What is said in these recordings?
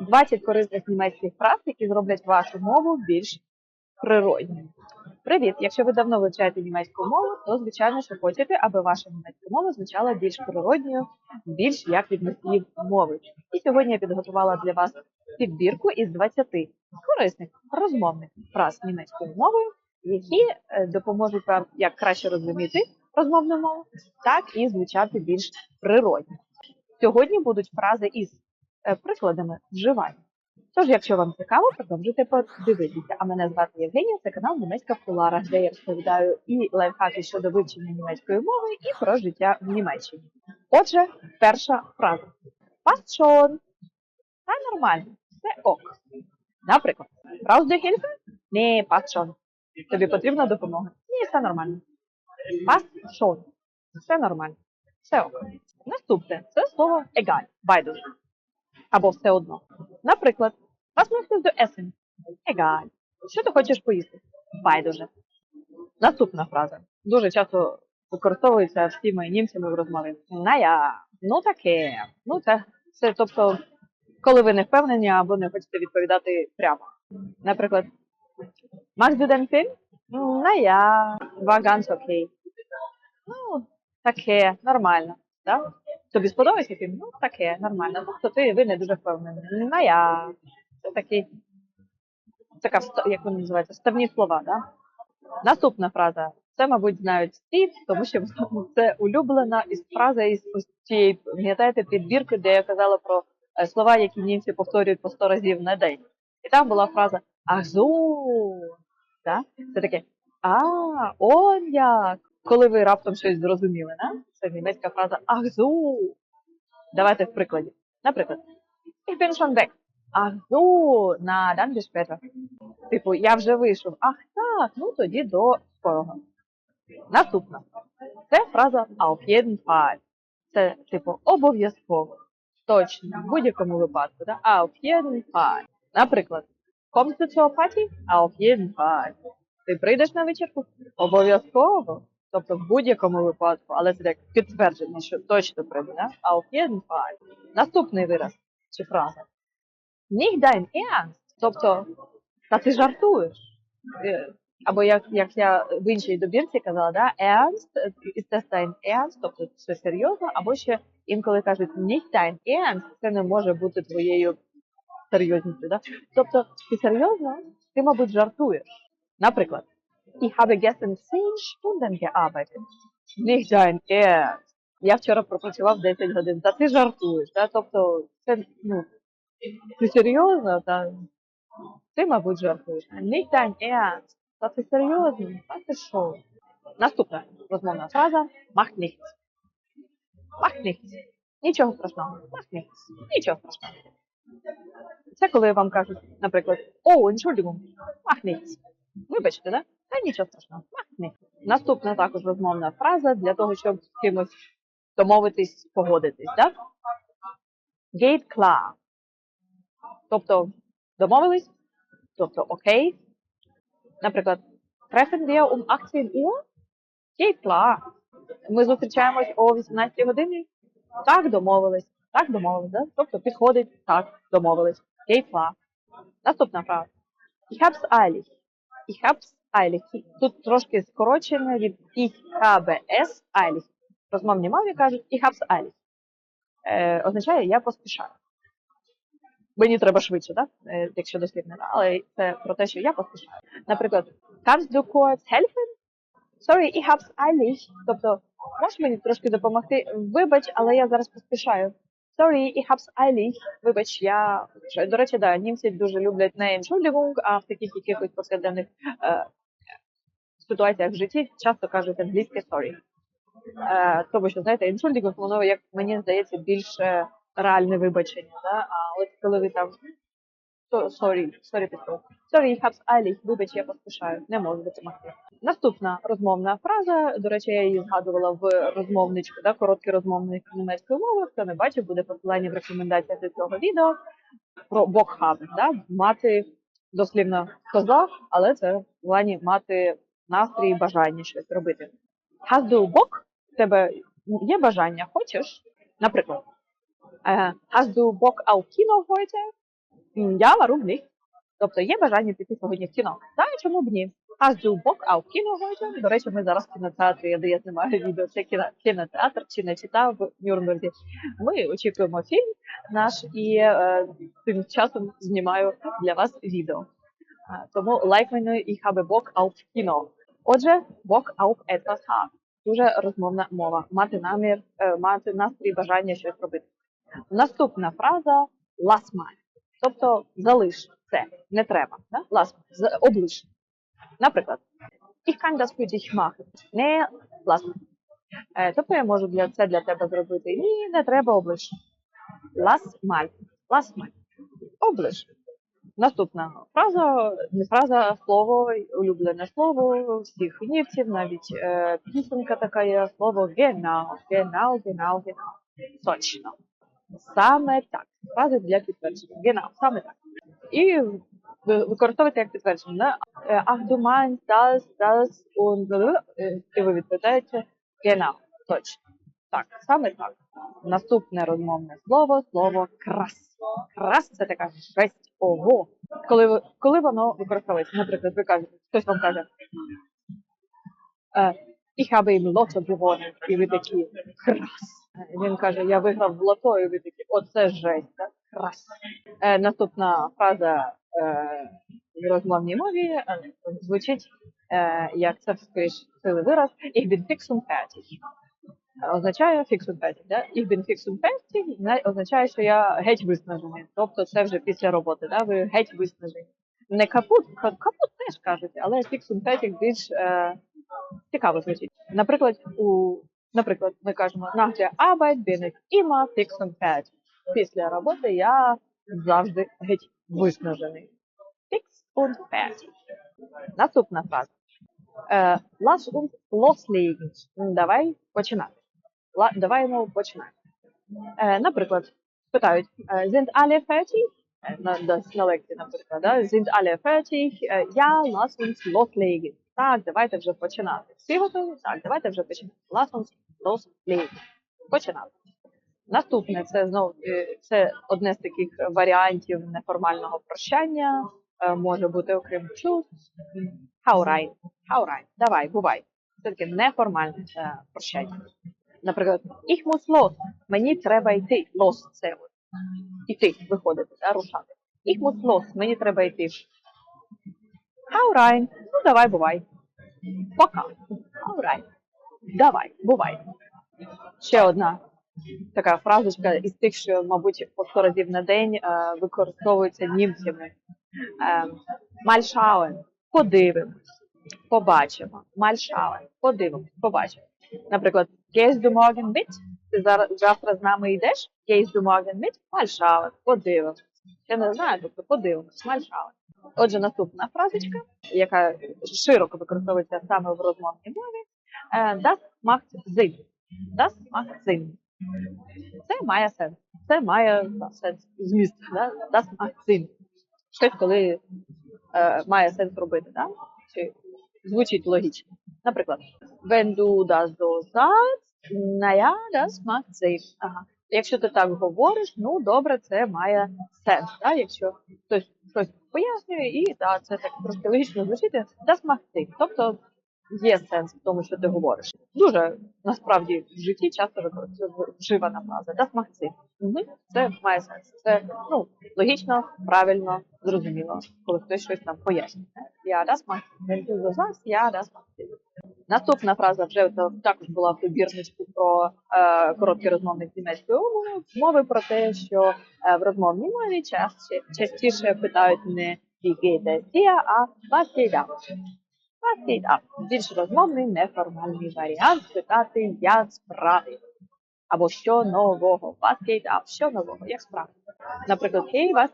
20 корисних німецьких фраз, які зроблять вашу мову більш природньою. Привіт! Якщо ви давно вивчаєте німецьку мову, то звичайно, що хочете, аби ваша німецька мова звучала більш природньою, більш як від носіїв мови. І сьогодні я підготувала для вас підбірку із 20 корисних розмовних фраз німецькою мовою, які е, допоможуть вам як краще розуміти розмовну мову, так і звучати більш природньо. Сьогодні будуть фрази із прикладами вживання. Тож, якщо вам цікаво, продовжуйте подивитися. А мене звати Євгенія, це канал Німецька в куларах, де я розповідаю і лайфхаки щодо вивчення німецької мови, і про життя в Німеччині. Отже, перша фраза. Passt schon. Та нормально, це ок. Наприклад, brauchst du Hilfe? Schon. Тобі потрібна допомога? Ні, все нормально. Schon. Все нормально. Все ок. Наступне це слово egal, байдуже. Або все одно. Наприклад, was möchtest du essen? Egal. Що ти хочеш поїсти? Байдуже. Наступна фраза. Дуже часто використовується всіми німцями в розмові. Ная, ну таке. Ну це, це тобто, коли ви не впевнені або не хочете відповідати прямо. Наприклад, magst du den Film? Ная, ganz okay. Ну, таке, нормально. Так? Тобі сподобається фільм? Ну, таке, нормально. Тобто ти ви не дуже впевнені. Ну, я. Це такі, така, як вони називаються, ставні слова, да? Наступна фраза. Це, мабуть, знають всі, тому що це улюблена із фраза із цієї, пам'ятаєте, підбірки, де я казала про е, слова, які німці повторюють по 100 разів на день. І там була фраза «Ахзу». Да? Це таке «А, он як!» Коли ви раптом щось зрозуміли, да? це німецька фраза «Ахзу». Давайте в прикладі. Наприклад, ich bin schon weg. Ах, ну, на dann bis. Типу, я вже вийшов. Ах, так, ну тоді до скорого. Наступна. Це фраза auf jeden Fall. Це, типу, обов'язково. Точно, в будь-якому випадку. Да? Auf jeden Fall. Наприклад, kommst du zur Party? Auf jeden Fall. Ти прийдеш на вечірку? Обов'язково. Тобто в будь-якому випадку, але це як підтвердження, що точно прийде, jeden Fall. Наступний вираз чи фраза. Nicht dein Ernst. Тобто, та ти жартуєш. Е, Або як, як я в іншій добірці казала, да, Ernst, ist das dein Ernst, тобто це серйозно, або ще інколи кажуть nicht dein Ernst, це не може бути твоєю серйозністю. Да? Тобто, ти серйозно, ти, мабуть, жартуєш. Наприклад, ich habe gestern 10 Stunden gearbeitet. Nicht dein Ernst. Я вчора пропрацював 10 годин. Та ти жартуєш. Да? Тобто, це, ну, ти серйозно? Та, ти, мабуть, жартуєш. Nicht dein Ernst. Та ти серйозно? Та ти що? Наступна розмовна фраза macht nichts. Macht nichts. Нічого страшного. Macht nichts. Нічого страшного. Це коли вам кажуть, наприклад, о, Entschuldigung, macht nichts. Вибачте, да? Та нічого страшного. Nichts. Наступна також розмовна фраза для того, щоб з кимось домовитись, погодитись, так? Geht klar. Тобто домовились, тобто окей. Наприклад, treffen wir um 18 Uhr? Geht klar. Ми зустрічаємось о 18 годині? Так, домовились. Так, домовились, да? Тобто підходить, так, домовились. Geht klar. Наступна фраза. Ich hab's eilig. Ich hab's eilig. Тут трошки скорочене від es eilig. В розмовній мові кажуть hab's eilig. Е, означає я поспішаю. Мені треба швидше, так? Е, якщо дослівно, да? але це про те, що я поспішаю. Наприклад, kannst du kurz helfen? Sorry, ich hab's eilig. Тобто, можеш мені трошки допомогти? Вибач, але я зараз поспішаю. Sorry, ich hab's eilig. Вибач, я... До речі, да, німці дуже люблять не Entschuldigung, а в таких якихось повсякденних е, ситуаціях в житті часто кажуть англійське sorry. Е, тому що, знаєте, Entschuldigung, воно, як мені здається, більше реальне вибачення. Да? А от коли ви там sorry, sorry, Петро. Sorry, hab's eilig. Вибач, я поспішаю. Не можу допомогти. Наступна розмовна фраза. До речі, я її згадувала в розмовничку, да, короткий розмовник німецької мови. Хто не бачив, буде посилання в рекомендаціях до цього відео про бокхабен, да, мати дослівно коза, але це в плані мати настрій бажання щось робити. Hast du Bock? В тебе є бажання, хочеш? Наприклад, Hast du Bock auf Kino heute? Я вару в них. Тобто є бажання піти сьогодні в кіно. Та й чому б ні? З бок, а в кіно гойдем. До речі, ми зараз в кінотеатрі, де я знімаю відео. Це кіно- кінотеатр чи не читав в Нюрнберзі. Ми очікуємо фільм наш і е, тим часом знімаю для вас відео. Тому like мене і Bock auf Kino. Отже, Bock auf haben. Дуже розмовна мова. Мати намір, е, мати настрій, бажання щось робити. Наступна фраза lass mal. Тобто залиш це, не треба. Да? Lass облиш. Наприклад, ich kann das für dich machen. Не lass. Е, Тобто я можу для це для тебе зробити. Ні, не треба облиш. Lass mal. Lass mal. Облиш. Наступна фраза, не фраза, а слово, улюблене слово всіх німців, навіть е, пісенька така є, слово genau, genau, genau, genau. Точно. Саме так. Фрази для підтвердження. Genau, саме так. І ви- використовуйте як підтвердження. Е, Ах, du meinst das, das und е, і ви відповідаєте genau, точно. Так, саме так. Наступне розмовне слово слово крас. Крас це така жесть, ого. Коли коли воно використовується, наприклад, ви кажете, хтось вам каже, е, ich habe im Lotto gewonnen, і ви такі крас. Він каже, я виграв в лото, і ви такі, оце жесть, так? крас. Е, наступна фраза е, в розмовній мові е, звучить е, як це скоріш сили вираз, ich bin fix und означає fix und fertig. Да? Ich bin fix und fertig означає, що я геть виснажений. Тобто це вже після роботи, да? ви геть виснажені. Не капут, капут теж кажуть, але fix und fertig більш е, цікаво звучить. Наприклад, у наприклад, ми кажемо der Arbeit bin ich immer fix und fertig. Після роботи я завжди геть виснажений. Fix und fertig. Наступна фраза. Е, Lass uns loslegen. Давай починати. Давай починати. Е, наприклад, питають, е, sind alle fertig? Е, На, лекції, наприклад, да? sind alle Ja, lass uns loslegen. Так, давайте вже починати. Всі готові? Так, давайте вже починати. Lass uns. Починати. Наступне це знову це одне з таких варіантів неформального прощання. Може бути окрім. Hau rein. Давай, бувай. Це таке неформальне прощання. Наприклад, ich muss. Мені треба йти. Los це от. Іти, виходити, да, рушати. Ich muss. Мені треба йти. Hau rein. Ну, давай, бувай. Пока. Hau rein. Давай, бувай. Ще одна така фразочка із тих, що, мабуть, по 100 разів на день е, використовуються німцями. Е, Мальшаuen. Подивимось. Побачимо. Мальшаuen. Подивимось. Побачимо. Наприклад, Gehst du morgen mit? Ти завтра з нами йдеш? Gehst du morgen mit? Мальшаuen. Подивимось. Я не знаю, тобто подивимось. Мальшаuen. Отже, наступна фразочка, яка широко використовується саме в розмовній мові. е, Das macht Sinn. Das macht Sinn. Це має сенс. Це має сенс, зміст. Да? Das macht Sinn. Щось, коли е, має сенс робити, да? чи звучить логічно. Наприклад, wenn du das so sagst, naja, das macht Sinn. Ага. Якщо ти так говориш, ну добре, це має сенс. Да? Якщо хтось щось пояснює, і да, це так трошки логічно звучить, das macht Sinn. Тобто є сенс в тому, що ти говориш. Дуже насправді в житті часто вживана фраза das macht Sinn. Угу. Це має сенс. Це ну, логічно, правильно, зрозуміло, коли хтось щось там пояснює. Ja, das macht Sinn. Wenn du so sagst, ja, das macht Sinn. Наступна фраза вже також була в добірничку про е, короткий розмовник з німецької мови, мови про те, що е, в розмовній мові частіше, частіше питають не wie а was geht? Більш розмовний, неформальний варіант спитати як справи. Або що нового. Was? Що нового? Як справи? Наприклад, hey, was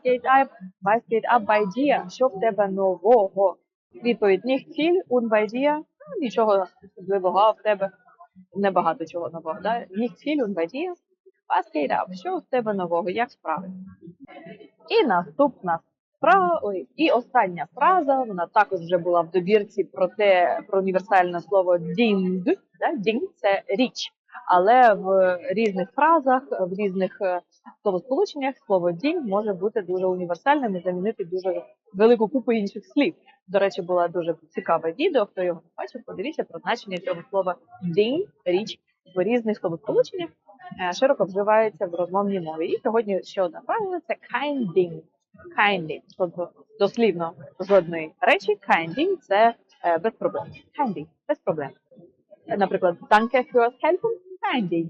geht ab? Що в тебе нового? Відповідь nicht viel und? Нічого особливого, а в тебе небагато чого нового. Да? Ніхфілюн бадія, ab? Що в тебе нового? Як справи? І наступна справа, ой, і остання фраза, вона також вже була в добірці про те, про універсальне слово дінг. Да? Дінг – це річ. Але в різних фразах, в різних е, словосполученнях слово дінь може бути дуже універсальним і замінити дуже велику купу інших слів. До речі, було дуже цікаве відео. Хто його не бачив, подивіться про значення цього слова дінь, річ в різних словосполученнях е, широко вживається в розмовній мові. І сьогодні ще одне правило це kinding. Kinding, тобто дослівно з одної речі, kinding – це е, без проблем. Kinding – без проблем. Наприклад, danke fürs helfen, kinding.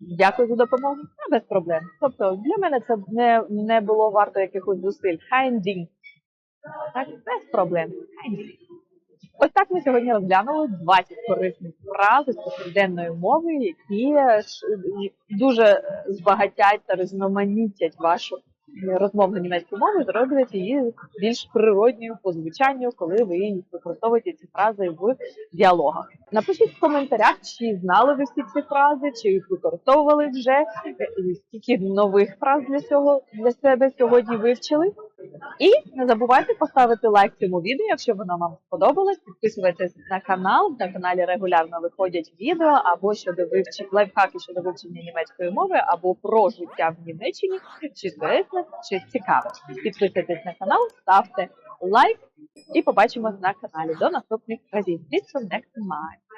Дякую за допомогу, а без проблем. Тобто для мене це не, не було варто якихось зусиль. Kinding. Так, без проблем. Kinding. Ось так ми сьогодні розглянули 20 корисних фраз з повсякденної мови, які дуже збагатять та різноманітять вашу розмовну німецьку мову, зроблять її більш природньою по звучанню, коли ви використовуєте ці фрази в діалогах. Напишіть в коментарях, чи знали ви всі ці фрази, чи їх використовували вже, скільки нових фраз для цього для себе сьогодні вивчили. І не забувайте поставити лайк цьому відео, якщо воно вам сподобалось. Підписуйтесь на канал. На каналі регулярно виходять відео або щодо вивчення лайфхаки щодо вивчення німецької мови, або про життя в Німеччині, чи корисне, чи цікаве. Підписуйтесь на канал, ставте лайк і побачимось на каналі. До наступних разів. Bis zum nächsten Mal.